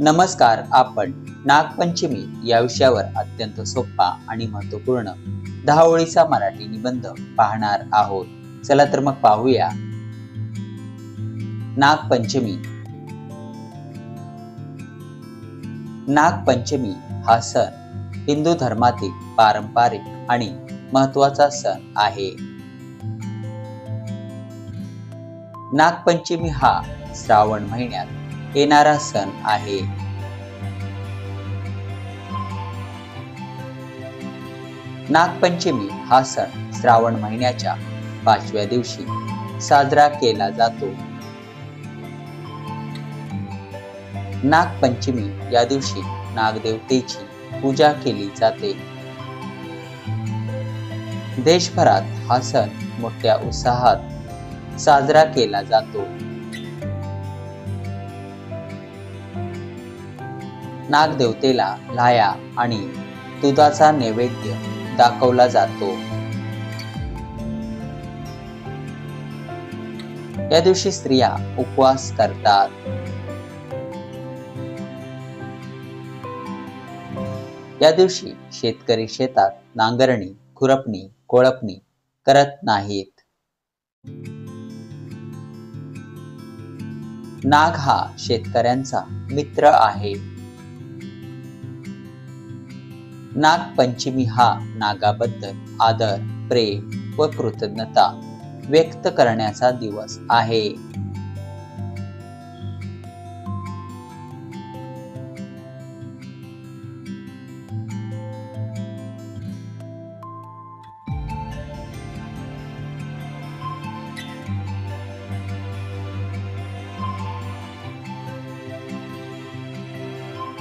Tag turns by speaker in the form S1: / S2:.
S1: नमस्कार आपण नागपंचमी या विषयावर अत्यंत सोपा आणि महत्त्वपूर्ण दहा ओळीचा मराठी निबंध पाहणार आहोत. चला तर मग पाहूया. नागपंचमी. नागपंचमी हा सण हिंदू धर्मातील पारंपरिक आणि महत्त्वाचा सण आहे. नागपंचमी हा श्रावण महिन्यात येणारा सण आहे. नागपंचमी हा सण श्रावण महिन्याच्या पाचव्या दिवशी साजरा केला जातो. नागपंचमी या दिवशी नागदेवतेची पूजा केली जाते. देशभरात हा सण मोठ्या उत्साहात साजरा केला जातो. नागदेवतेला लाया आणि दुधाचा नैवेद्य दाखवला जातो. या दिवशी स्त्रिया उपवास करतात. या दिवशी शेतकरी शेतात नांगरणी खुरपणी कोळपणी करत नाहीत. नाग हा शेतकऱ्यांचा मित्र आहे. नागपंचमी हा नागाबद्दल आदर प्रेम व कृतज्ञता व्यक्त करण्याचा दिवस आहे.